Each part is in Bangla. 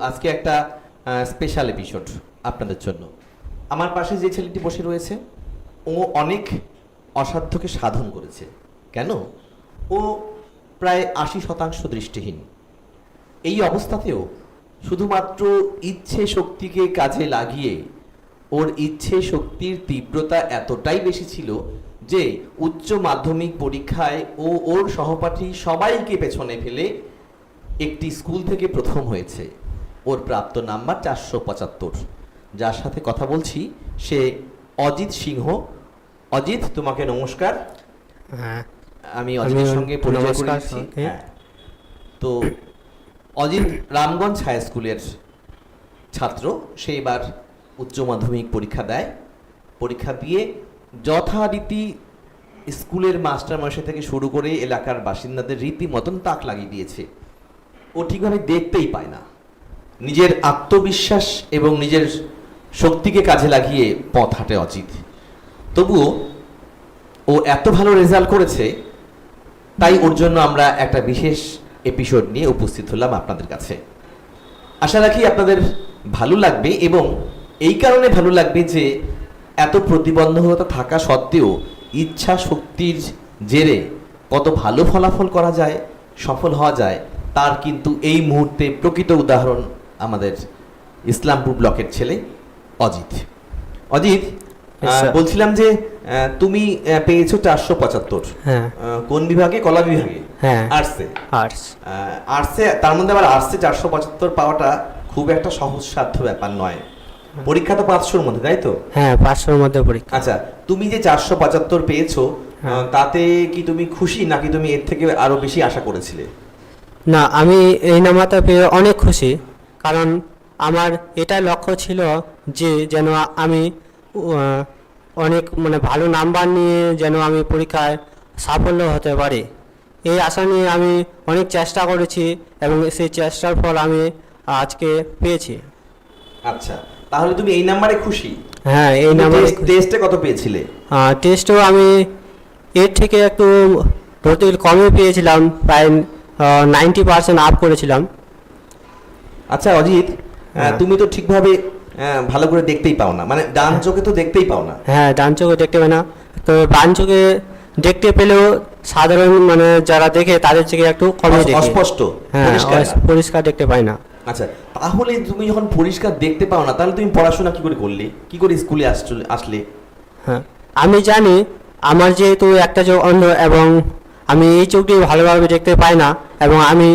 আজকে একটা স্পেশাল এপিসোড আপনাদের জন্য। আমার পাশে যে ছেলেটি বসে রয়েছে, ও অনেক অসাধ্যকে সাধন করেছে। কেন? ও প্রায় আশি শতাংশ দৃষ্টিহীন। এই অবস্থাতেও শুধুমাত্র ইচ্ছে শক্তিকে কাজে লাগিয়ে ওর ইচ্ছে শক্তির তীব্রতা এতটাই বেশি ছিল যে উচ্চ মাধ্যমিক পরীক্ষায় ও ওর সহপাঠী সবাইকে পেছনে ফেলে একটি স্কুল থেকে প্রথম হয়েছে। ওর প্রাপ্ত নাম্বার চারশো পঁচাত্তর। যার সাথে কথা বলছি সে অজিত সিংহ। অজিত তোমাকে নমস্কার। হ্যাঁ। আমি অজিতের সঙ্গে পরিচয় করে নমস্কার হ্যাঁ। তো অজিত রামগঞ্জ হাই স্কুলের ছাত্র সে এবার উচ্চ মাধ্যমিক পরীক্ষা দেয়। পরীক্ষা দিয়ে যথারীতি স্কুলের মাস্টারমশাই থেকে শুরু করে এলাকার বাসিন্দাদের রীতিমতন তাক লাগিয়ে দিয়েছে। ও ঠিকভাবে দেখতেই পায় না। নিজের আত্মবিশ্বাস এবং নিজের শক্তিকে কাজে লাগিয়ে পথ হাঁটে অজিত। তবুও ও এত ভালো রেজাল্ট করেছে, তাই ওর জন্য আমরা একটা বিশেষ এপিসোড নিয়ে উপস্থিত হলাম আপনাদের কাছে। আশা রাখি আপনাদের ভালো লাগবে এবং এই কারণে ভালো লাগবে যে এত প্রতিবন্ধকতা থাকা সত্ত্বেও ইচ্ছা শক্তির জেরে কত ভালো ফলাফল করা যায়, সফল হওয়া যায়, তার কিন্তু এই মুহূর্তে প্রকৃত উদাহরণ আমাদের ইসলামপুর ব্লকের ছেলে অজিত। অজিত. বলছিলাম যে তুমি পেয়েছ চারশো পঁচাত্তর। হ্যাঁ। কোন বিভাগে? কলা বিভাগে? হ্যাঁ। আর্টসে। আর্টস। আর্টসে তার মধ্যে আবার আর্টসে চারশো পঁচাত্তর পাওয়াটা খুব একটা সহজসাধ্য ব্যাপার নয়। পরীক্ষা তো পাঁচশোর মধ্যে তাই তো? হ্যাঁ পাঁচশোর মধ্যে পরীক্ষা। আচ্ছা তুমি যে চারশো পঁচাত্তর পেয়েছ হ্যাঁ। তাতে কি তুমি খুশি নাকি তুমি এর থেকে আরও বেশি আশা করেছিলে? না আমি এই নাম্বারটা পেয়ে অনেক খুশি। কারণ আমার এটা লক্ষ্য ছিল যে যেন আমি অনেক মানে ভালো নাম্বার নিয়ে যেন আমি পরীক্ষায় সাফল্য হতে পারি। এই আশা নিয়ে আমি অনেক চেষ্টা করেছি এবং সেই চেষ্টার ফল আমি আজকে পেয়েছি। আচ্ছা তাহলে তুমি এই নাম্বারে খুশি? হ্যাঁ এই নাম্বারে টেস্টে কত পেয়েছিলে? টেস্টও আমি এর থেকে একটু ধরতে গেলে কমে পেয়েছিলাম প্রায় নাইনটি পার্সেন্ট আপ করেছিলাম। আচ্ছা অজিত হ্যাঁ। তুমি তো ঠিকভাবে ভালো করে দেখতেই পাও না। মানে ডান চোখে তো দেখতেই পাও না। হ্যাঁ ডান চোখে দেখতে পাই না। তো বাম চোখে দেখতে পেলেও সাধারণ মানে যারা দেখে তাদের থেকে একটু কমে অস্পষ্ট হ্যাঁ পরিষ্কার। দেখতে পাই না। আচ্ছা তাহলে তুমি যখন পরিষ্কার দেখতে পাও না তাহলে তুমি পড়াশোনা কি করে করলে? কি করে স্কুলে আসলে আসলে? হ্যাঁ আমি জানি আমার যেহেতু একটা চোখ অন্ধ এবং আমি এই চোখ দিয়ে ভালোভাবে দেখতে পাই না এবং আমি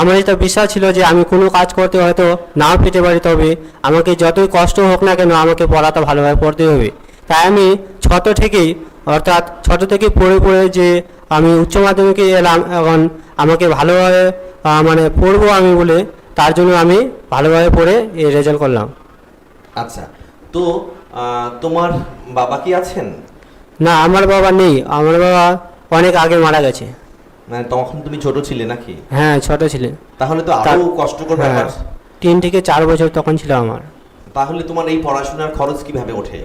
আমার এটা বিশ্বাস ছিল যে আমি কোনো কাজ করতে হয়তো নাও পেতে পারি তবে আমাকে যতই কষ্ট হোক না কেন আমাকে পড়াটা ভালোভাবে পড়তে হবে। তাই আমি ছোট থেকেই অর্থাৎ ছোট থেকে পড়ে পড়ে যে আমি উচ্চ মাধ্যমিকে এলাম এখন আমাকে ভালোভাবে মানে পড়ব আমি বলে তার জন্য আমি ভালোভাবে পড়ে এই রেজাল্ট করলাম। আচ্ছা তো তোমার বাবা কি আছেন? না আমার বাবা নেই। আমার বাবা অনেক আগে মারা গেছে। মানে তখন তুমি ছোট ছিলে নাকি? হ্যাঁ ছোট ছিলেন তাহলে তো আরও কষ্টকর ব্যাপার তিন থেকে চার বছর তখন ছিল আমার। তাহলে তোমার এই পড়াশোনার খরচ কীভাবে ওঠে?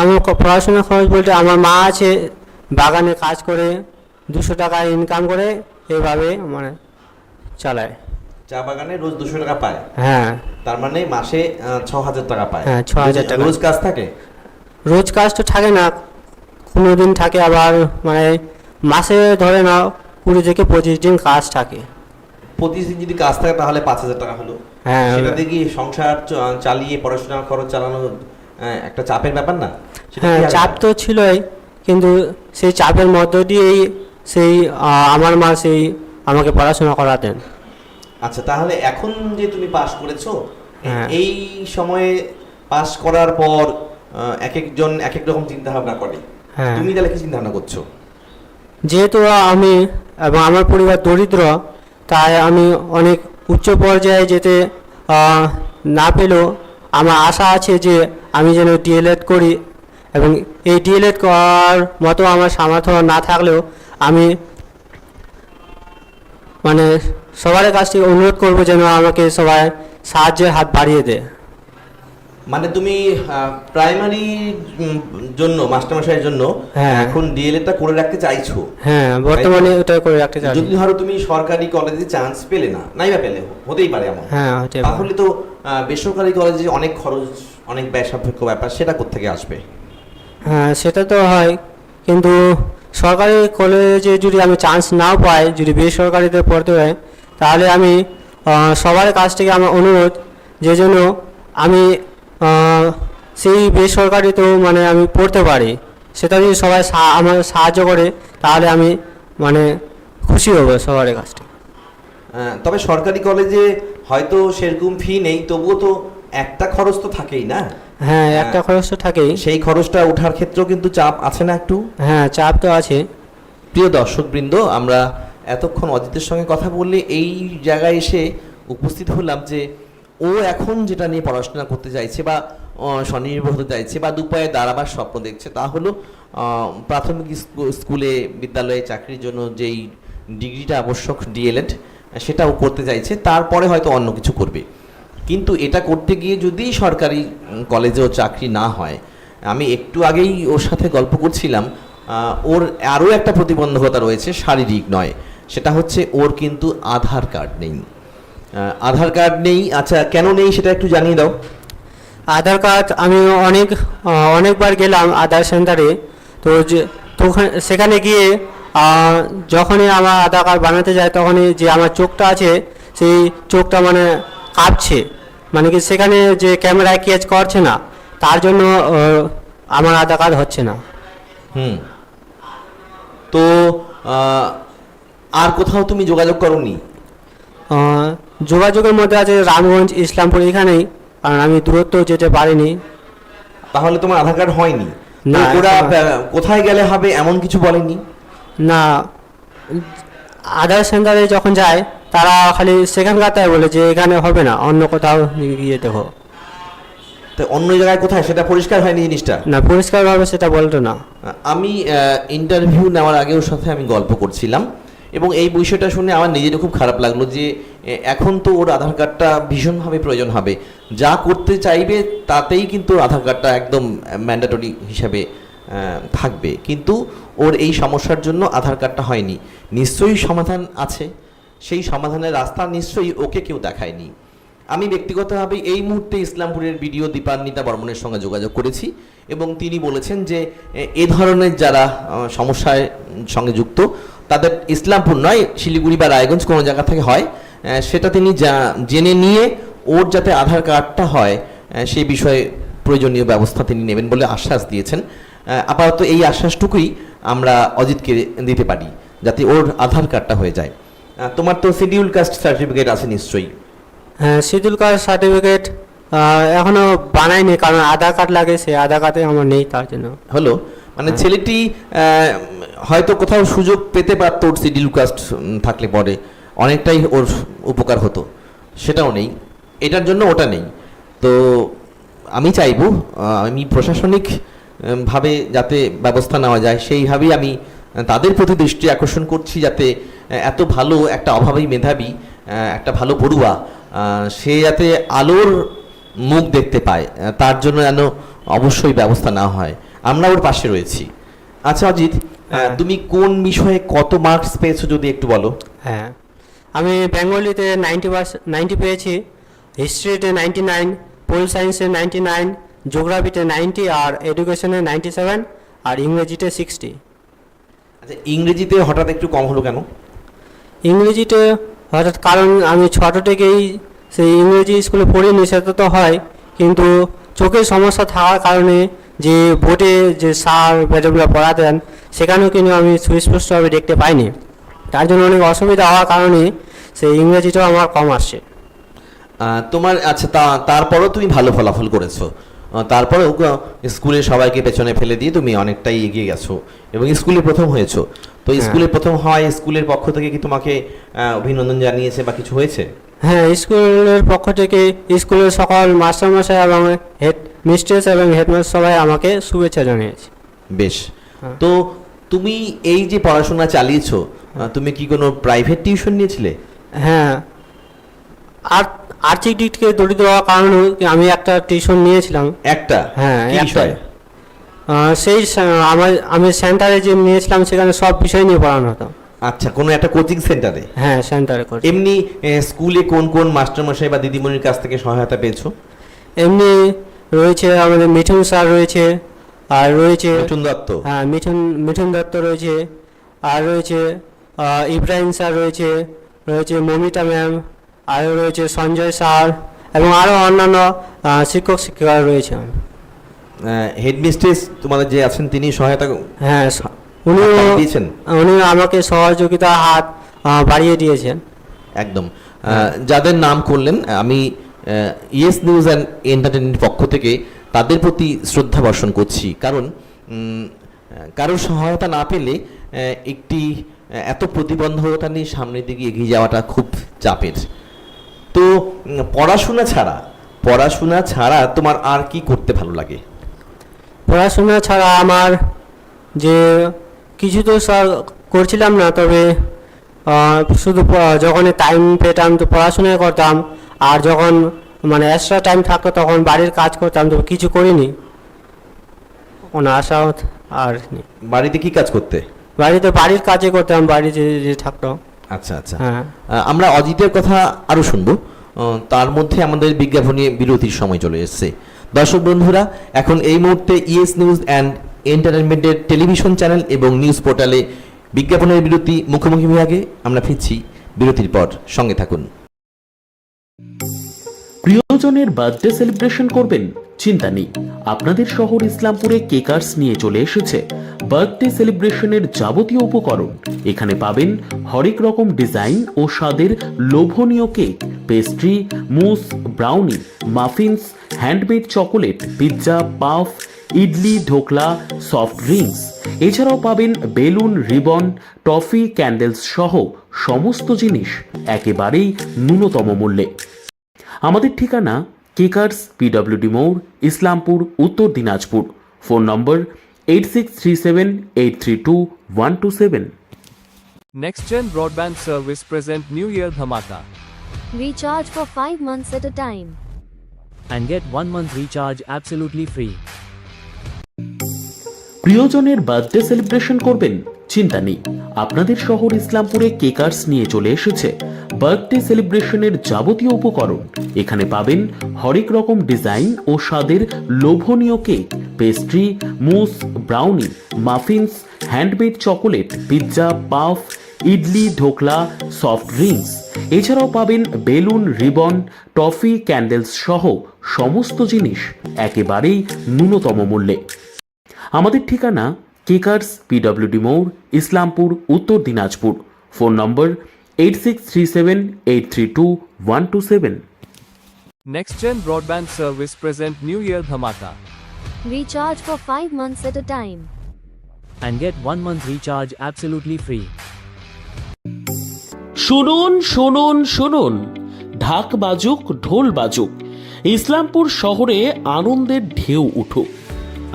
আমার পড়াশোনার খরচ বলতে আমার মা আছে বাগানে কাজ করে দুশো টাকা ইনকাম করে এইভাবে মানে চালায়। চা বাগানে রোজ দুশো টাকা পায়? হ্যাঁ। তার মানে মাসে ছ হাজার টাকা পায়। হ্যাঁ, ছ হাজার টাকা। রোজ কাজ থাকে? রোজ কাজ তো থাকে না কোনো দিন থাকে আবার মানে মাসে ধরে নাও কুড়ি থেকে পঁচিশ দিন কাজ থাকে। প্রতিদিন যদি কাজ থাকে তাহলে পাঁচ হাজার টাকা হলো। হ্যাঁ সেটা দিয়ে কি সংসার চালিয়ে পড়াশোনার খরচ চালানো একটা চাপের ব্যাপার না? হ্যাঁ চাপ? তো ছিলই কিন্তু সেই চাপের মধ্য দিয়েই সেই আমার মা সেই আমাকে পড়াশোনা করাতেন। আচ্ছা তাহলে এখন যে তুমি পাস করেছ হ্যাঁ। এই সময়ে পাস করার পর এক একজন এক এক রকম চিন্তা ভাবনা করে। হ্যাঁ। তুমি তাহলে কি চিন্তা ভাবনা করছ? যেহেতু আমি এবং আমার পরিবার দরিদ্র, তাই আমি অনেক উচ্চ পর্যায়ে যেতে না পেলেও আমার আশা আছে যে আমি যেন ডিএলএড করি এবং এই ডিএলএড করার মতো আমার সামর্থ্য না থাকলেও আমি মানে সবার কাছ থেকে অনুরোধ করব যেন আমাকে সবাই সাহায্যের হাত বাড়িয়ে দেয়। মানে তুমি প্রাইমারি জন্য মাস্টারমশাইয়ের জন্য হ্যাঁ। এখন ডিএলএডটা করে রাখতে চাইছো। হ্যাঁ বর্তমানে ওটা করে রাখতে চাচ্ছি যদি ধরো তুমি সরকারি কলেজে চান্স পেলে না নাই বা পেলে হতেই পারে এমন। হ্যাঁ। তাহলে তো বেসরকারি কলেজে অনেক খরচ অনেক ব্যয় সাপেক্ষ ব্যাপার সেটা কোথেকে আসবে? হ্যাঁ সেটা তো হয় কিন্তু সরকারি কলেজে যদি আমি চান্স নাও পাই যদি বেসরকারিতে পড়তে হয় তাহলে আমি সবার কাছ থেকে আমার অনুরোধ যে জন্য আমি সেই বেসরকারিতেও মানে আমি পড়তে পারি। সেটা যদি সবাই আমার সাহায্য করে তাহলে আমি মানে খুশি হব সবার কাছ থেকে। আহ, তবে সরকারি কলেজে হয়তো সেরকম ফি নেই তবুও তো একটা খরচ তো থাকেই না? হ্যাঁ একটা খরচ তো থাকেই। সেই খরচটা ওঠার ক্ষেত্রেও কিন্তু চাপ আছে না একটু? হ্যাঁ চাপ তো আছে। প্রিয় দর্শকবৃন্দ আমরা এতক্ষণ অজিতের সঙ্গে কথা বললে এই জায়গায় এসে উপস্থিত হলাম যে ও এখন যেটা নিয়ে পড়াশোনা করতে চাইছে বা স্বনির্ভর হতে চাইছে বা দুপায়ে দাঁড়াবার স্বপ্ন দেখছে, তা হলো প্রাথমিক স্কুলে বিদ্যালয়ে চাকরির জন্য যেই ডিগ্রিটা আবশ্যক ডিএলএড, সেটাও করতে চাইছে, তারপরে হয়তো অন্য কিছু করবে। কিন্তু এটা করতে গিয়ে যদি সরকারি কলেজেও চাকরি না হয়, আমি একটু আগেই ওর সাথে গল্প করছিলাম ওর আরও একটা প্রতিবন্ধকতা রয়েছে শারীরিক নয়, সেটা হচ্ছে ওর কিন্তু আধার কার্ড নেই। আধার কার্ড নেই। আচ্ছা কেন নেই সেটা একটু জানিয়ে দাও। আধার কার্ড আমি অনেক অনেকবার গেলাম আধার সেন্টারে। তো যে তো সেখানে গিয়ে যখনই আমার আধার কার্ড বানাতে যায় তখনই যে আমার চোখটা আছে সেই চোখটা মানে কাঁপছে। মানে কি সেখানে যে ক্যামেরায় ক্যাচ করছে না তার জন্য আমার আধার কার্ড হচ্ছে না। হুম। তো আর কোথাও তুমি যোগাযোগ করনি? যোগাযোগের মধ্যে আছে রামগঞ্জ ইসলামপুর এখানেই কারণ আমি দূরত্ব যেতে পারিনি। তাহলে তোমার আধার কার্ড হয়নি? না, ওরা কোথায় গেলে হবে এমন কিছু বলেনি? না আধার সেন্টারে যখন যায় তারা খালি সেখানকার তাই বলে যে এখানে হবে না অন্য কোথাও গিয়ে দেখো তো অন্য জায়গায় কোথায়? সেটা পরিষ্কার হয়নি জিনিসটা? না পরিষ্কারভাবে সেটা বলতো না। আমি ইন্টারভিউ নেওয়ার আগে ওর সাথে আমি গল্প করছিলাম। এবং এই বিষয়টা শুনে আমার নিজেরও খুব খারাপ লাগল যে এখন তো ওর আধার কার্ডটা ভীষণভাবে প্রয়োজন হবে। যা করতে চাইবে তাতেই কিন্তু আধার কার্ডটা একদম ম্যান্ডেটরি হিসাবে থাকবে। কিন্তু ওর এই সমস্যার জন্য আধার কার্ডটা হয়নি। নিশ্চয়ই সমাধান আছে। সেই সমাধানের রাস্তা নিশ্চয়ই ওকে কেউ দেখায়নি। আমি ব্যক্তিগতভাবে এই মুহূর্তে ইসলামপুরের বিডিও দীপান্বিতা বর্মনের সঙ্গে যোগাযোগ করেছি এবং তিনি বলেছেন যে এ, ধরনের যারা আহ, সমস্যার সঙ্গে যুক্ত তাদের ইসলামপুর নয় শিলিগুড়ি বা রায়গঞ্জ কোনো জায়গা থেকে হয়। সেটা তিনি যা- জেনে নিয়ে ওর যাতে আধার কার্ডটা হয় সেই বিষয়ে প্রয়োজনীয় ব্যবস্থা তিনি নেবেন বলে আশ্বাস দিয়েছেন। আপাতত এই আশ্বাসটুকুই আমরা অজিতকে দিতে পারি যাতে ওর আধার কার্ডটা হয়ে যায়। তোমার তো শিডিউল কাস্ট সার্টিফিকেট আছে নিশ্চয়ই। হ্যাঁ শিডিউল কাস্ট সার্টিফিকেট এখনও বানাইনি কারণ আধার কার্ড লাগে সেই আধার কার্ডে আমার নেই তার জন্য। হলো? মানে। ছেলেটি হয়তো কোথাও সুযোগ পেতে পারত ওর শিডিউল কাস্ট থাকলে পরে। অনেকটাই ওর উপকার হতো। সেটাও নেই। এটার জন্য ওটা নেই। তো আমি চাইব আমি প্রশাসনিক ভাবে যাতে ব্যবস্থা নেওয়া যায়, সেইভাবেই আমি তাদের প্রতি দৃষ্টি আকর্ষণ করছি যাতে এত ভালো একটা অভাবী মেধাবী একটা ভালো পড়ুয়া সে যাতে আলোর মুখ দেখতে পায় তার জন্য যেন অবশ্যই ব্যবস্থা না হয়। আমরা ওর পাশে রয়েছি। আচ্ছা অজিত হ্যাঁ। তুমি কোন বিষয়ে কত মার্কস পেয়েছ যদি একটু বলো? হ্যাঁ। আমি বেঙ্গলিতে নাইনটি নাইনটি পেয়েছি হিস্ট্রিতে নাইনটি নাইন পোল সায়েন্সে নাইনটি নাইন জিওগ্রাফিতে নাইনটি আর এডুকেশনে নাইনটি সেভেন আর ইংরেজিতে সিক্সটি আচ্ছা ইংরেজিতে হঠাৎ একটু কম হলো কেন? ইংরেজিতে হঠাৎ কারণ আমি ছোটো থেকেই সেই ইংরেজি স্কুলে পড়িনি সেটা তো হয় কিন্তু চোখের সমস্যা থাকার কারণে যে বোর্ডে যে স্যার ম্যাডামরা পড়াতেন সেখানেও কিন্তু আমি সুস্পষ্টভাবে দেখতে পাইনি। তার জন্য অনেক অসুবিধা হওয়ার কারণে সেই ইংরেজিটাও আমার কম আসছে। আহ, তোমার আচ্ছা তা তারপরও তুমি ভালো ফলাফল করেছ। তারপরেও স্কুলে সবাইকে পেছনে ফেলে দিয়ে তুমি অনেকটাই এগিয়ে গেছো এবং স্কুলে প্রথম হয়েছো। তো হ্যাঁ। স্কুলে প্রথম হয় স্কুলের পক্ষ থেকে কি তোমাকে অভিনন্দন জানিয়েছে বা কিছু হয়েছে? হ্যাঁ স্কুলের পক্ষ থেকে স্কুলের সকল মাস্টারমশাই এবং হেড মিস্ট্রেস এবং হেডমাস্টার সবাই আমাকে শুভেচ্ছা জানিয়েছে। বেশ। হ্যাঁ। তো তুমি এই যে পড়াশোনা চালিয়েছো তুমি কি কোনো প্রাইভেট টিউশন নিয়েছিলে? হ্যাঁ। আর আর্থিক দিক থেকে দরিদ্র হওয়ার কারণে আমি একটা টিউশন নিয়েছিলাম। একটা? হ্যাঁ। বিষয়? সেই আমার আমি সেন্টারে যে নিয়েছিলাম সেখানে সব বিষয় নিয়ে পড়ানো হতো। আচ্ছা কোনো একটা কোচিং সেন্টারে হ্যাঁ সেন্টারে করে এমনি স্কুলে কোন কোন মাস্টারমশাই বা দিদিমণির কাছ থেকে সহায়তা পেয়েছ? এমনি রয়েছে আমাদের মিঠুন স্যার রয়েছে আর রয়েছে মিঠুন দত্ত? হ্যাঁ মিঠুন মিঠুন দত্ত রয়েছে আর রয়েছে ইব্রাহিম স্যার রয়েছে রয়েছে মমিতা ম্যাম আরও রয়েছে সঞ্জয় স্যার এবং আরও অন্যান্য শিক্ষক শিক্ষিকা রয়েছে। হেডমিস্ট্রেস তোমাদের যে আছেন তিনি সহায়তা হ্যাঁ দিয়েছেন? উনি আমাকে সহযোগিতা হাত বাড়িয়ে দিয়েছেন। একদম। যাদের নাম করলেন আমি ইয়েস নিউজ অ্যান্ড এন্টারটেনমেন্ট পক্ষ থেকে তাদের প্রতি শ্রদ্ধা বর্ষণ করছি। কারণ কারোর সহায়তা না পেলে একটি এত প্রতিবন্ধকতা নিয়ে সামনের দিকে এগিয়ে যাওয়াটা খুব চাপের। তো পড়াশোনা ছাড়া পড়াশোনা ছাড়া তোমার আর কি করতে ভালো লাগে? পড়াশোনা ছাড়া আমার যে কিছু তো স্যার করছিলাম না তবে শুধু যখন টাইম পেতাম তো পড়াশোনাই করতাম আর যখন মানে এক্সট্রা টাইম থাকতো তখন বাড়ির কাজ করতাম তো কিছু করিনি। কোনো আশা আর নেই। বাড়িতে কি কাজ করতে? বাড়িতে বাড়ির কাজে করতাম বাড়িতে যে থাকতো। আচ্ছা আচ্ছা। হ্যাঁ। আমরা অজিতের কথা আরও শুনব। তার মধ্যে আমাদের বিজ্ঞাপনী বিরতির সময় চলে এসেছে। দর্শক বন্ধুরা, এখন এই মুহূর্তে ইএস নিউজ অ্যান্ড এন্টারটেনমেন্টের টেলিভিশন চ্যানেল এবং নিউজ পোর্টালে বিজ্ঞাপনের বিরতি মুখোমুখি বিভাগে আমরা ফিরছি বিরতির পর। সঙ্গে থাকুন। প্রিয়জনের বার্থডে সেলিব্রেশন করবেন? চিন্তা নেই। আপনাদের শহর ইসলামপুরে কেকার্স নিয়ে চলে এসেছে। বার্থডে সেলিব্রেশনের যাবতীয় উপকরণ। এখানে পাবেন হরেক রকম ডিজাইন ও স্বাদের লোভনীয় cake, pastry, mousse, brownie, muffins, handmade chocolate, pizza, puff, idli, dhokla, soft drinks. এছাড়াও পাবেন বেলুন, রিবন, টফি, ক্যান্ডেলস সহ সমস্ত জিনিস একেবারেই ন্যূনতম মূল্যে। আমাদের ঠিকানা কেকার্স, পিডব্লিউডি মোড়, Islampur, Uttar Dinajpur. Phone number eight six three seven eight three two one two seven NextGen Broadband Service present New Year Dhamaka. Recharge for 5 months at a time. and get 1 month recharge absolutely free. প্রিয়জনের বার্থডে সেলিব্রেশন করবেন? চিন্তা নেই। আপনাদের শহর ইসলামপুরে কেকার্স নিয়ে চলে এসেছে। বার্থডে সেলিব্রেশনের যাবতীয় উপকরণ। এখানে পাবেন হরেক রকম ডিজাইন ও স্বাদের লোভনীয় cake pastry mousse brownie muffins handmade chocolate pizza puff idli dhokla soft drinks এছাড়াও পাবেন বেলুন, রিবন টফি ক্যান্ডেলস সহ সমস্ত জিনিস একেবারেই ন্যূনতম মূল্যে। আমাদের ঠিকানা কেকার্স পিডব্লিউডি মোড় Islampur, Uttar Dinajpur. Phone number eight six three seven eight three two one two seven NextGen Broadband Service present New Year Dhamaka Recharge for 5 months at a time. And get 1 month recharge absolutely free. শুনুন শুনুন শুনুন। ঢাক বাজুক ঢোল বাজুক। ইসলামপুর শহরে আনন্দের ঢেউ উঠুক।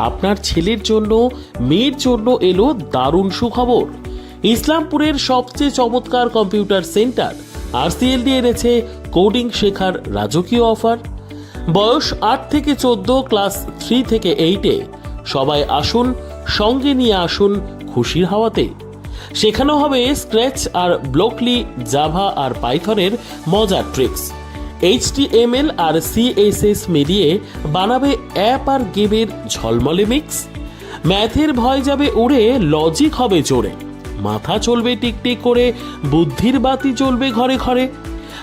আপনার ছেলের জন্য মেয়ের জন্য এলো দারুণ সুখবর। ইসলামপুরের সবচেয়ে চমৎকার কম্পিউটার সেন্টার। আরসিএলডি এনেছে কোডিং শেখার রাজকীয় অফার। বয়স আট থেকে চোদ্দ, ক্লাস থ্রি থেকে এইটে সবাই আসুন, সঙ্গে নিয়ে আসুন খুশির হাওয়াতে। শেখানো হবে স্ক্র্যাচ আর ব্লকলি, জাভা আর পাইথনের মজার ট্রিক্স। এইচটিএমএল আর সিএসএস মিলিয়ে বানাবে অ্যাপ আর গেমের ঝলমলে মিক্স। ম্যাথের ভয় যাবে উড়ে, লজিক হবে জোরে। মাথা চলবে টিকটিক করে, বুদ্ধির বাতি চলবে ঘরে ঘরে।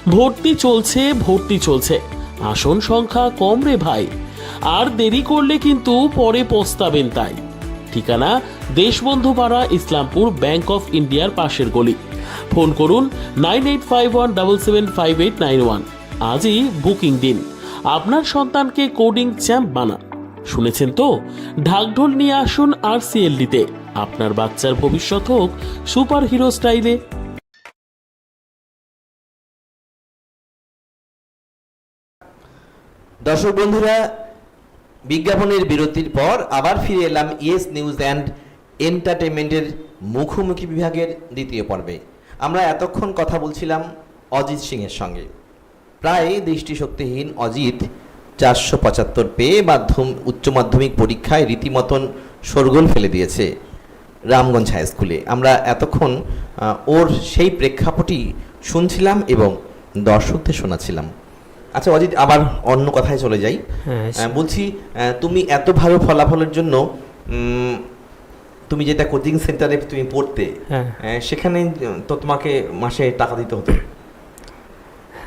ভর্তি চলছে ভর্তি চলছে। আসন সংখ্যা কম রে ভাই। আর দেরি করলে কিন্তু পরে পস্তাবেন তাই। ঠিকানা দেশবন্ধু পাড়া ইসলামপুর ব্যাংক অফ ইন্ডিয়ার পাশের গলি। ফোন করুন nine eight five one double seven five eight nine one. আজই বুকিং দিন। আপনার সন্তানকে কোডিং চ্যাম্প বানান শুনেছেন তো? ঢাকঢোল নিয়ে আসুন আর সিএলডিতে। আপনার বাচ্চার ভবিষ্যৎ হোক সুপার হিরো স্টাইলে। দর্শক বন্ধুরা, বিজ্ঞাপনের বিরতির পর আবার ফিরে এলাম ইয়েস নিউজ অ্যান্ড এন্টারটেনমেন্টের মুখোমুখি বিভাগের দ্বিতীয় পর্বে। আমরা এতক্ষণ কথা বলছিলাম অজিত সিংয়ের সঙ্গে। প্রায় দৃষ্টিশক্তিহীন অজিত চারশো পঁচাত্তর পেয়ে মাধ্যম, উচ্চ মাধ্যমিক পরীক্ষায় রীতিমতন শোরগোল ফেলে দিয়েছে রামগঞ্জ হাই স্কুলে। আমরা এতক্ষণ ওর সেই প্রেক্ষাপটই শুনছিলাম এবং দর্শকদের শোনাছিলাম আচ্ছা অজিত আবার অন্য কথায় চলে যাই। হ্যাঁ বলছি তুমি এত ভালো ফলাফলের জন্য তুমি যেটা কোচিং সেন্টারে তুমি পড়তে হ্যাঁ। সেখানে তো তোমাকে মাসে টাকা দিতে হতো?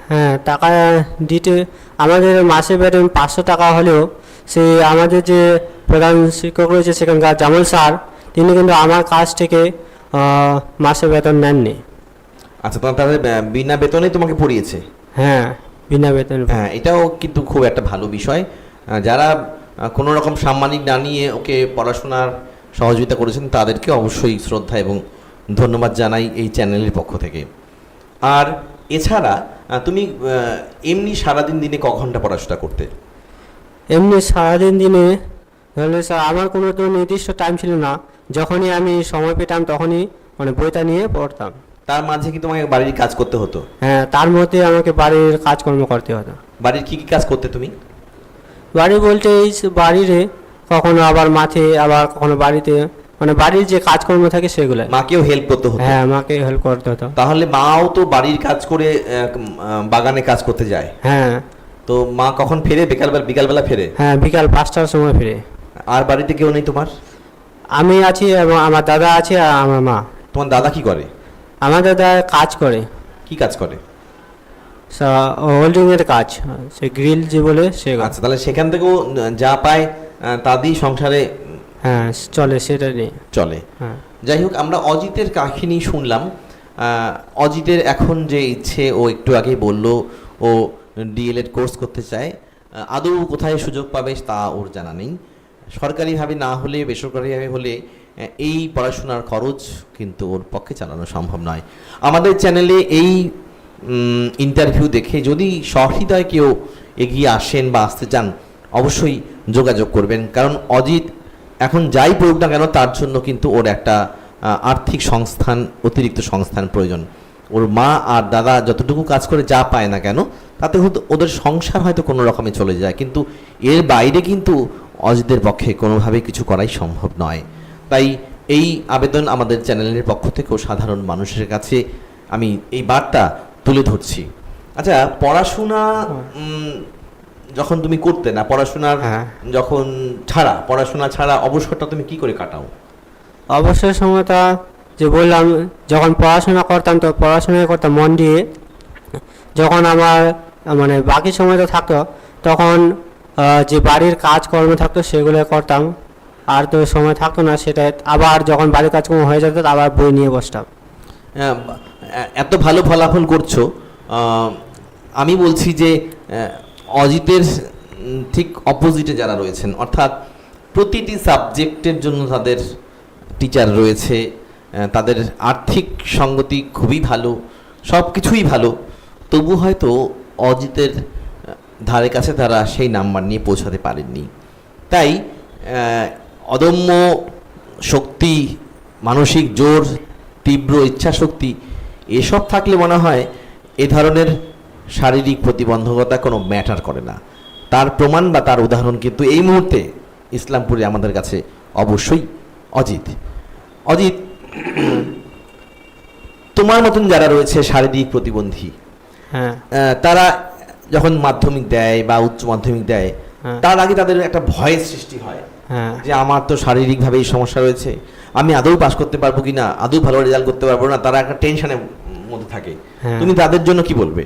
হ্যাঁ টাকা দিতে আমাদের মাসে বেতন পাঁচশো টাকা হলেও সে আমাদের যে প্রধান শিক্ষক রয়েছে সেখানকার জামাল স্যার তিনি কিন্তু আমার কাছ থেকে মাসে বেতন নেননি। আচ্ছা তোমার তাহলে বিনা বেতনে তোমাকে পড়িয়েছে? হ্যাঁ। বিনা বেতন হ্যাঁ এটাও কিন্তু খুব একটা ভালো বিষয়। যারা কোনো রকম সাম্মানিক না নিয়ে ওকে পড়াশোনার সহযোগিতা করেছেন তাদেরকে অবশ্যই শ্রদ্ধা এবং ধন্যবাদ জানাই এই চ্যানেলের পক্ষ থেকে। আর এছাড়া তুমি এমনি সারাদিন দিনে ক ঘণ্টা পড়াশোনা করতে? এমনি সারাদিন দিনে ধরলে স্যার আমার কোনো তো নির্দিষ্ট টাইম ছিল না। যখনই আমি সময় পেতাম তখনই মানে বইটা নিয়ে পড়তাম। তার মাঝে কি তোমাকে বাড়ির কাজ করতে হতো? হ্যাঁ তার মধ্যে আমাকে বাড়ির কাজকর্ম করতে হতো। বাড়ির কি কি কাজ করতে তুমি? বাড়ি বলতে এই বাড়িরে কখনো আবার মাঠে আবার কখনো বাড়িতে মানে বাড়ির যে কাজকর্ম থাকে সেগুলো। মাকেও হেল্প করতে হতো? হ্যাঁ মাকে হেল্প করতে হতো। তাহলে মাও তো বাড়ির কাজ করে আহ, বাগানে কাজ করতে যায়। হ্যাঁ। তো মা কখন ফেরে? বিকালবেলা বিকালবেলা ফেরে? হ্যাঁ বিকাল পাঁচটার সময় ফিরে। আর বাড়িতে কেউ নেই তোমার? আমি আছি এবং আমার দাদা আছে আর আমার মা। তোমার দাদা কি করে? আমার দাদা কাজ করে। কি কাজ করে? হোল্ডিং এর কাজ। সে গ্রিল যে বলে সে। আচ্ছা তাহলে সেখান থেকেও যা পায় তা দিয়ে সংসারে হ্যাঁ চলে সেটা নিয়ে। চলে। হ্যাঁ। যাই হোক আমরা অজিতের কাহিনী শুনলাম। অজিতের এখন যে ইচ্ছে ও একটু আগেই বলল ও ডিএলএড কোর্স করতে চায়। আদৌ কোথায় সুযোগ পাবে তা ওর জানা নেই। সরকারিভাবে না হলে বেসরকারিভাবে হলে এই পড়াশোনার খরচ কিন্তু ওর পক্ষে চালানো সম্ভব নয়। আমাদের চ্যানেলে এই ইন্টারভিউ দেখে যদি সহৃদয় কেউ এগিয়ে আসেন বা আসতে চান, অবশ্যই যোগাযোগ করবেন। কারণ অজিত এখন যাই পড়ুক না কেন, তার জন্য কিন্তু ওর একটা আর্থিক সংস্থান, অতিরিক্ত সংস্থান প্রয়োজন। ওর মা আর দাদা যতটুকু কাজ করে যা পায় না কেন, তাতে ওদের সংসার হয়তো কোনো রকমে চলে যায়। কিন্তু এর বাইরে কিন্তু অজিতের পক্ষে কোনোভাবেই কিছু করাই সম্ভব নয়। তাই এই আবেদন আমাদের চ্যানেলের পক্ষ থেকেও সাধারণ মানুষের কাছে আমি এই বার্তা তুলে ধরছি। আচ্ছা পড়াশোনা যখন তুমি করতে না পড়াশোনার হ্যাঁ। যখন ছাড়া পড়াশোনা ছাড়া অবসরটা তুমি কি করে কাটাও? অবসর সময়টা যে বললাম যখন পড়াশোনা করতাম তো পড়াশোনা করতাম মন দিয়ে। যখন আমার মানে বাকি সময়টা থাকতো তখন যে বাড়ির কাজকর্ম থাকতো সেগুলো করতাম। আর তো সময় থাকতো না, সেটা আবার যখন বাড়ির কাজকর্ম হয়ে যেত, আবার বই নিয়ে বসতাম। এত ভালো ফলাফল করছ আমি বলছি যে অজিতের ঠিক অপোজিটে যারা রয়েছেন, অর্থাৎ প্রতিটি সাবজেক্টের জন্য তাদের টিচার রয়েছে তাদের আর্থিক সঙ্গতি খুবই ভালো সব কিছুই ভালো, তবু হয়তো অজিতের ধারে কাছে তারা সেই নাম্বার নিয়ে পৌঁছাতে পারেননি। তাই অদম্য শক্তি মানসিক জোর তীব্র ইচ্ছাশক্তি এসব থাকলে মনে হয় এ ধরনের শারীরিক প্রতিবন্ধকতা কোনো ম্যাটার করে না। তার প্রমাণ বা তার উদাহরণ কিন্তু এই মুহূর্তে ইসলামপুরে আমাদের কাছে অবশ্যই অজিত। অজিত তোমার মতন যারা রয়েছে শারীরিক প্রতিবন্ধী হ্যাঁ। তারা যখন মাধ্যমিক দেয় বা উচ্চ মাধ্যমিক দেয় হ্যাঁ। তার আগে তাদের একটা ভয়ের সৃষ্টি হয়। হ্যাঁ যে আমার তো শারীরিকভাবে এই সমস্যা রয়েছে। আমি আদৌ পাস করতে পারব কি না আদৌ ভালো রেজাল্ট করতে পারব না তারা একটা টেনশনের মধ্যে থাকে। হ্যাঁ। তুমি তাদের জন্য কি বলবে?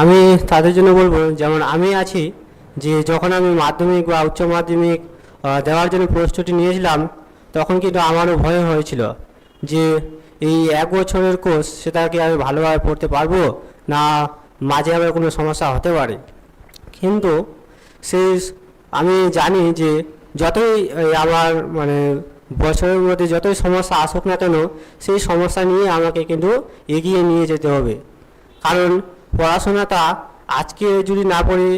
আমি তাদের জন্য বলব যেমন আমি আছি যে যখন আমি মাধ্যমিক বা উচ্চ মাধ্যমিক দেওয়ার জন্য প্রস্তুতি নিয়েছিলাম তখন কিন্তু আমারও ভয় হয়েছিল যে এই এক বছরের কোর্স সেটা কি আমি ভালোভাবে পড়তে পারব না মাঝে আবার কোনো সমস্যা হতে পারে। কিন্তু সেই আমি জানি যে যতই আমার মানে বছরের মধ্যে যতই সমস্যা আসুক না কেন, সেই সমস্যা নিয়ে আমাকে কিন্তু এগিয়ে নিয়ে যেতে হবে। কারণ পড়াশোনাটা আজকে যদি না পড়ে,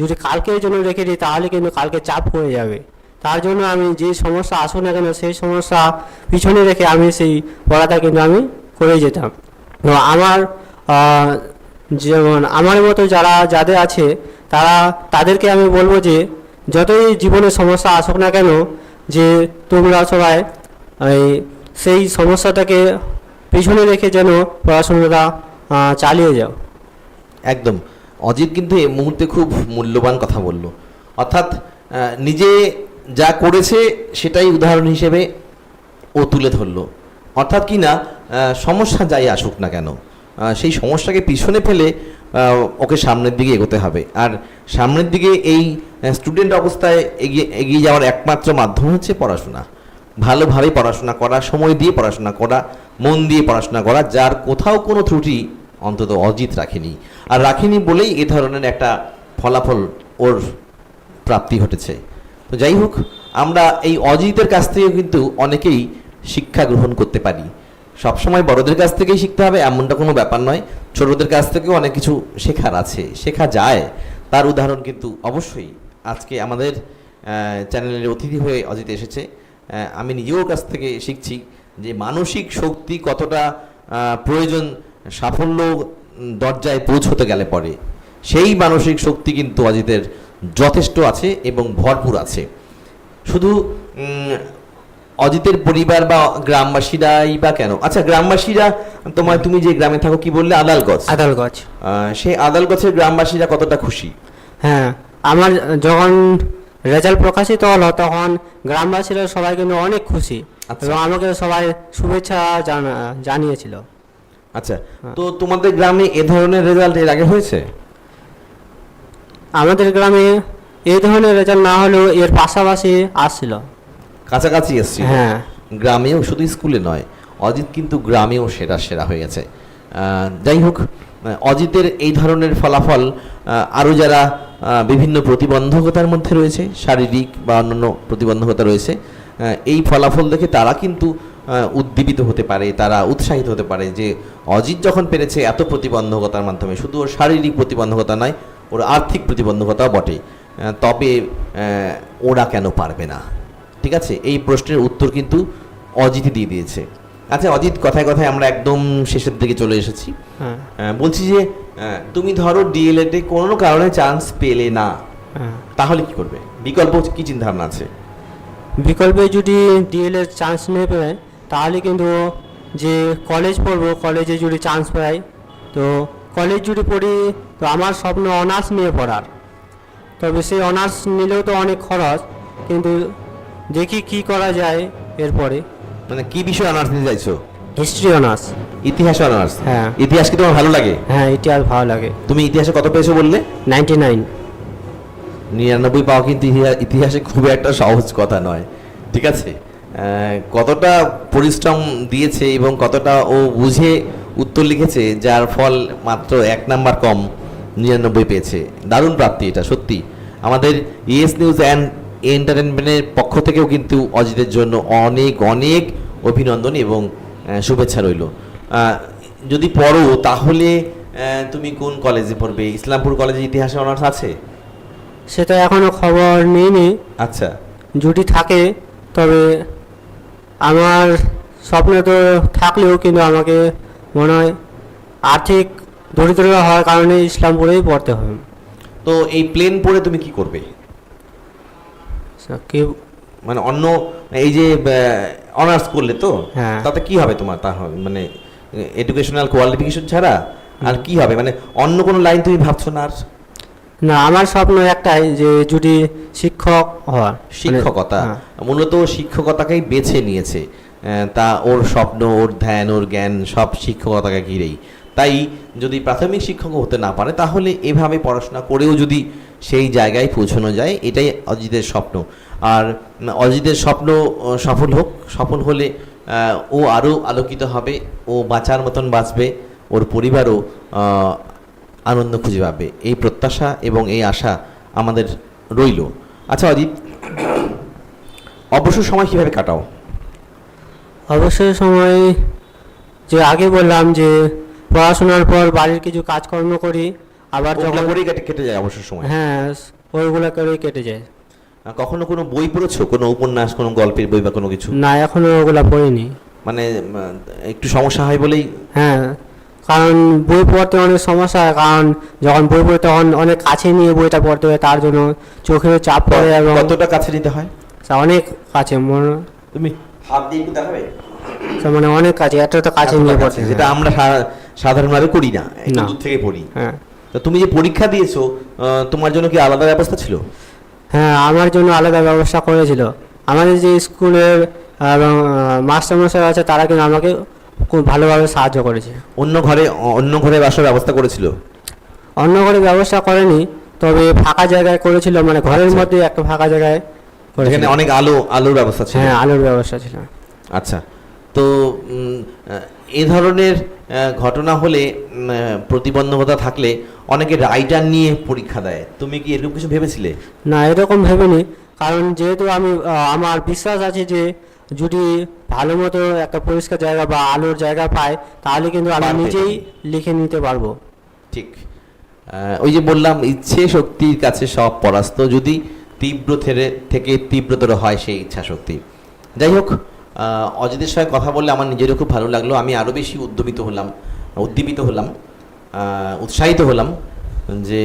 যদি কালকের জন্য রেখে দিই, তাহলে কিন্তু কালকে চাপ হয়ে যাবে। তার জন্য আমি যে সমস্যা আসুক না কেন, সেই সমস্যা পিছনে রেখে আমি সেই পড়াটা কিন্তু আমি করেই যেতাম। তো আমার যেমন আমার মতো যারা, যাদের আছে, তারা, তাদেরকে আমি বলব যে যতই জীবনে সমস্যা আসুক না কেন, যে তোমরা সবাই সেই সমস্যাটাকে পিছনে রেখে যেন পড়াশোনাটা চালিয়ে যাও। একদম। অজিত কিন্তু এই মুহূর্তে খুব মূল্যবান কথা বলল। অর্থাৎ নিজে যা করেছে সেটাই উদাহরণ হিসেবে ও তুলে ধরলো। অর্থাৎ কি না সমস্যা যাই আসুক না কেন সেই সমস্যাকে পিছনে ফেলে ওকে সামনের দিকে এগোতে হবে। আর সামনের দিকে এই স্টুডেন্ট অবস্থায় এগিয়ে এগিয়ে যাওয়ার একমাত্র মাধ্যম হচ্ছে পড়াশোনা। ভালোভাবে পড়াশোনা করা, সময় দিয়ে পড়াশোনা করা, মন দিয়ে পড়াশোনা করা, যার কোথাও কোনো ত্রুটি অন্তত অজিত রাখেনি। আর রাখেনি বলেই এ ধরনের একটা ফলাফল ওর প্রাপ্তি ঘটেছে। তো যাই হোক, আমরা এই অজিতের কাছ থেকে কিন্তু অনেকেই শিক্ষা গ্রহণ করতে পারি। সবসময় বড়দের কাছ থেকেই শিখতে হবে, এমনটা কোনো ব্যাপার নয়। ছোটদের কাছ থেকেও অনেক কিছু শেখার আছে, শেখা যায়। তার উদাহরণ কিন্তু অবশ্যই আজকে আমাদের চ্যানেলের অতিথি হয়ে অজিত এসেছে। আমি নিজেও কাছ থেকে শিখছি যে মানসিক শক্তি কতটা প্রয়োজন, সাফল্য দরজায় পৌঁছতে গেলে পরে। সেই মানসিক শক্তি কিন্তু অজিতের যথেষ্ট আছে এবং ভরপুর আছে। শুধু অজিতের পরিবার বা গ্রামবাসীরাই বা কেন? আচ্ছা গ্রামবাসীরা তোমার তুমি যে গ্রামে থাকো কি বললে? আদালগঞ্জ আহ, সেই আদালগঞ্জের গ্রামবাসীরা কতটা খুশি? হ্যাঁ আমার যখন রেজাল্ট প্রকাশিত হলো তখন গ্রামবাসীরা সবাই কিন্তু অনেক খুশি আচ্ছা। এবং আমাকে সবাই শুভেচ্ছা জানা- জানিয়েছিল। আচ্ছা তো তোমাদের গ্রামে এ ধরনের রেজাল্ট এর আগে হয়েছে? আমাদের গ্রামে এই ধরনের রেজাল্ট না হলেও এর পাশাপাশি আসছিল। কাছাকাছি এসছিল। হ্যাঁ। গ্রামেও শুধু স্কুলে নয় অজিত কিন্তু গ্রামেও সেরা সেরা হয়ে গেছে। যাই হোক অজিতের এই ধরনের ফলাফল আরও যারা বিভিন্ন প্রতিবন্ধকতার মধ্যে রয়েছে শারীরিক বা অন্যান্য প্রতিবন্ধকতা রয়েছে এই ফলাফল দেখে তারা কিন্তু উদ্দীপিত হতে পারে তারা উৎসাহিত হতে পারে যে অজিত যখন পেরেছে এত প্রতিবন্ধকতার মাধ্যমে শুধু ওর শারীরিক প্রতিবন্ধকতা নয় ওর আর্থিক প্রতিবন্ধকতাও বটে। তবে ওরা কেন পারবে না? ঠিক আছে? এই প্রশ্নের উত্তর কিন্তু অজিতই দিয়ে দিয়েছে। আচ্ছা অজিত কথায় কথায় আমরা একদম শেষের দিকে চলে এসেছি। হ্যাঁ। বলছি যে তুমি ধরো ডিএলএডে কোনো কারণে চান্স পেলে না। হ্যাঁ। তাহলে কি করবে? বিকল্প কি চিন্তা ভাবনা আছে? বিকল্পে যদি ডিএল এর চান্স নেবে তাহলে কিন্তু যে কলেজ পড়ব কলেজে যদি চান্স পাই তো কলেজ যদি পড়ি তো আমার স্বপ্ন অনার্স নিয়ে পড়ার। তবে সেই অনার্স নিলেও তো অনেক খরচ কিন্তু দেখি কি করা যায় এরপরে। মানে কি বিষয় অনার্স নিতে চাইছো? হিস্ট্রি অনার্স ইতিহাস অনার্স হ্যাঁ। ইতিহাস কি তোমার ভালো লাগে? হ্যাঁ ইতিহাস ভালো লাগে। তুমি ইতিহাসে কত পেয়েছ বললে? নাইনটি নাইন নিরানব্বই পাওয়া কিন্তু ইতিহা- ইতিহাসে খুব একটা সহজ কথা নয়। ঠিক আছে? কতটা পরিশ্রম দিয়েছে এবং কতটা ও বুঝে উত্তর লিখেছে যার ফল মাত্র এক নাম্বার কম নিরানব্বই পেয়েছে। দারুণ প্রাপ্তি এটা সত্যি। আমাদের ইএস নিউজ অ্যান্ড এন্টারটেনমেন্টের পক্ষ থেকেও কিন্তু অজিতের জন্য অনেক অনেক অভিনন্দন এবং শুভেচ্ছা রইল। যদি পড়ো তাহলে তুমি কোন কলেজে পড়বে? ইসলামপুর কলেজে ইতিহাসে অনার্স আছে? সেটা এখনও খবর নিইনি। আচ্ছা। যদি থাকে তবে আমার স্বপ্ন তো থাকলেও কিন্তু আমাকে মনে হয় আর্থিক দরিদ্রতা হওয়ার কারণে ইসলামপুরেই পড়তে হবে। তো এই প্লেন পড়ে তুমি কি করবে? কি মানে অন্য এই যে অনার্স করলে তো হ্যাঁ। তাতে কি হবে তোমার? তা হবে মানে এডুকেশনাল কোয়ালিফিকেশন ছাড়া আর কি হবে? মানে অন্য কোনো লাইন তুমি ভাবছ না আর? না আমার স্বপ্ন একটাই যে যদি শিক্ষক হওয়া। মানে- শিক্ষকতা। হ্যাঁ। মূলত শিক্ষকতাকেই বেছে নিয়েছে। তা ওর স্বপ্ন ওর ধ্যান ওর জ্ঞান সব শিক্ষকতাকে ঘিরেই। তাই যদি প্রাথমিক শিক্ষক হতে না পারে, তাহলে এভাবে পড়াশোনা করেও যদি সেই জায়গায় পৌঁছানো যায়, এটাই অজিতের স্বপ্ন। আর অজিতের স্বপ্ন সফল হোক, সফল হলে ও আরও আলোকিত হবে, ও বাঁচার মতন বাঁচবে, ওর পরিবারও আনন্দ খুঁজে পাবে। এই প্রত্যাশা এবং এই আশা আমাদের রইল। আচ্ছা অজিত, অবসর সময় কীভাবে কাটাও? অবসর সময় যে আগে বললাম যে পড়াশোনার পর বাড়ির কিছু কাজকর্ম করি আবার যখন করেই কেটে কেটে যায় অবসর সময়? হ্যাঁ ওইগুলো করেই কেটে যায়। কখনো কোনো বই পড়েছো? কোনো উপন্যাস কোনো গল্পের বই বা কোনো কিছু? না এখনও ওগুলো পড়িনি। মানে একটু সমস্যা হয় বলেই? হ্যাঁ কারণ বই পড়তে অনেক সমস্যা হয় কারণ যখন বই পড়ে তখন অনেক কাছে নিয়ে বইটা পড়তে হয় তার জন্য চোখের চাপ পড়ে এবং কতটা কাছে নিতে হয়? অনেক কাছে মনে তুমি হাত দিয়ে একটু দেখাবে? মানে অনেক কাছে এত তো কাছে নিয়ে পড়তে যেটা আমরা সাধারণভাবে করি না একটু। দূর থেকে পড়ি। হ্যাঁ। তো তুমি যে পরীক্ষা দিয়েছ তোমার জন্য কি আলাদা ব্যবস্থা ছিল? হ্যাঁ আমার জন্য আলাদা ব্যবস্থা করেছিল। আমাদের যে স্কুলের মাস্টারমশাই আছে তারা কিন্তু আমাকে খুব ভালোভাবে সাহায্য করেছে। অন্য ঘরে অন্য ঘরে বাসার ব্যবস্থা করেছিল? অন্য করে ব্যবস্থা করেনি তবে ফাঁকা জায়গায় করেছিল মানে ঘরের আচ্ছা। মধ্যে একটা ফাঁকা জায়গায়। অনেক আলো আলোর ব্যবস্থা ছিল। হ্যাঁ আলোর ব্যবস্থা ছিল। আচ্ছা। তো এ ধরনের ঘটনা হলে প্রতিবন্ধকতা থাকলে অনেকে রাইটার নিয়ে পরীক্ষা দেয়। তুমি কি এরকম কিছু ভেবেছিলে? না এরকম ভেবেনি। কারণ যেহেতু আমি আমার বিশ্বাস আছে যে যদি ভালো মতো একটা পরিষ্কার জায়গা বা আলোর জায়গা পায় তাহলে কিন্তু আমি নিজেই লিখে নিতে পারব। ঠিক। ওই যে বললাম ইচ্ছে শক্তির কাছে সব পরাস্ত। যদি তীব্র থেকে তীব্রতর হয় সেই ইচ্ছা শক্তি যাই হোক অজিতের সঙ্গে কথা বললে আমার নিজেরও খুব ভালো লাগল। আমি আরও বেশি উদ্যমিত হলাম, উদ্দীপিত হলাম উৎসাহিত হলাম যে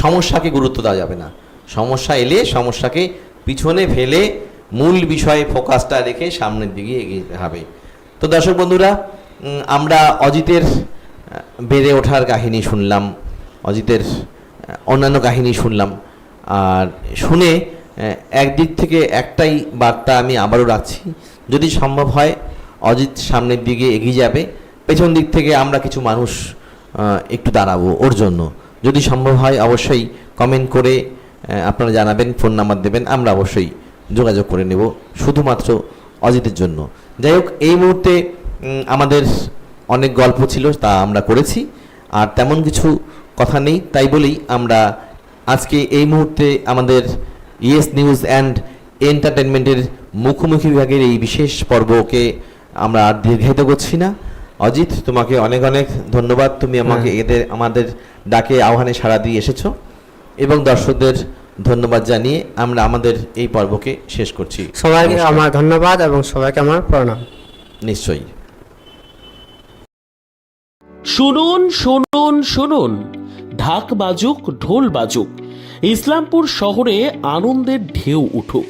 সমস্যাকে গুরুত্ব দেওয়া যাবে না। সমস্যা এলে সমস্যাকে পিছনে ফেলে মূল বিষয়ে ফোকাসটা রেখে সামনের দিকে এগিয়ে হবে। তো দর্শক বন্ধুরা আমরা অজিতের বেড়ে ওঠার কাহিনী শুনলাম, অজিতের অন্যান্য কাহিনী শুনলাম। আর শুনে একদিক থেকে একটাই বার্তা আমি আবারও রাখছি যদি সম্ভব হয়, অজিত সামনের দিকে এগিয়ে যাবে। পেছন দিক থেকে আমরা কিছু মানুষ একটু দাঁড়াবো ওর জন্য। যদি সম্ভব হয়, অবশ্যই কমেন্ট করে আপনারা জানাবেন ফোন নাম্বার দেবেন, আমরা অবশ্যই যোগাযোগ করে নেব, শুধুমাত্র অজিতের জন্য। যাই হোক, এই মুহূর্তে আমাদের অনেক গল্প ছিল, তা আমরা করেছি, আর তেমন কিছু কথা নেই, তাই বলেই আমরা আজকে এই মুহূর্তে আমাদের ইয়েস নিউজ অ্যান্ড এন্টারটেনমেন্টের মুখোমুখি বিভাগের এই বিশেষ পর্বকে আমরা আর দীর্ঘায়িত করছি না। অজিত তোমাকে অনেক অনেক ধন্যবাদ। তুমি আমাকে হ্যাঁ। এদের আমাদের ডাকে আহ্বানে সাড়া দিয়ে এসেছ। এবং দর্শকদের ধন্যবাদ জানিয়ে আমরা আমাদের এই পর্বকে শেষ করছি। সবাইকে আমার ধন্যবাদ এবং সবাইকে আমার প্রণাম। নিশ্চয়ই। শুনুন শুনুন শুনুন। ঢাক বাজুক ঢোল বাজুক। ইসলামপুর শহরে আনন্দের ঢেউ উঠুক।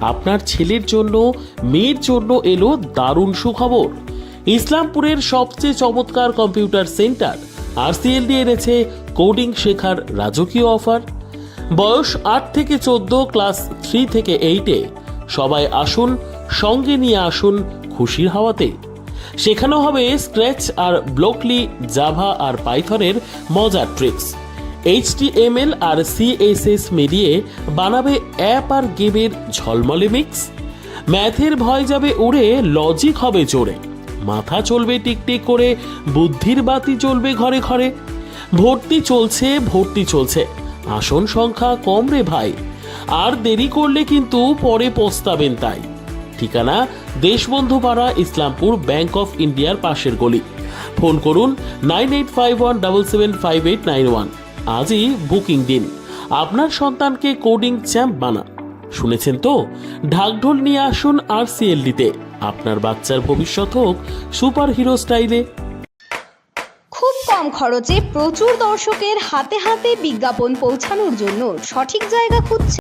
আপনার ছেলের জন্য, মেয়ের জন্য এলো দারুণ সুখবর। ইসলামপুরের সবচেয়ে চমৎকার কম্পিউটার সেন্টার আরসিএল দিয়ে এনেছে কোডিং শেখার রাজকীয় অফার। বয়স আট থেকে চোদ্দ, ক্লাস থ্রি থেকে এইটে। সবাই আসুন, সঙ্গে নিয়ে আসুন খুশির হাওয়াতে। শেখানো হবে স্ক্র্যাচ আর ব্লকলি, জাভা আর পাইথনের মজার ট্রিক্স। এইচটিএমএল আর সিএসএস মিলিয়ে বানাবে অ্যাপ আর গেমের ঝলমলে মিক্স ম্যাথের ভয় যাবে উড়ে লজিক হবে জোরে। মাথা চলবে টিকটিক করে, বুদ্ধির বাতি চলবে ঘরে ঘরে। ভর্তি চলছে ভর্তি চলছে। আসন সংখ্যা কম রে ভাই। আর দেরি করলে কিন্তু পরে পস্তাবেন তাই। ঠিকানা দেশবন্ধু পাড়া ইসলামপুর ব্যাংক অফ ইন্ডিয়ার পাশের গলি। ফোন করুন nine eight five one double seven five eight nine one আজই বুকিং দিন। আপনার সন্তানকে কোডিং চ্যাম্প বানান শুনেছেন তো? ঢাকঢোল নিয়ে আসুন আর সিএলডিতে আপনার বাচ্চার ভবিষ্যৎ হোক সুপার হিরো স্টাইলে। খুব কম খরচে প্রচুর দর্শকের হাতে হাতে বিজ্ঞাপন পৌঁছানোর জন্য সঠিক জায়গা খুঁজছে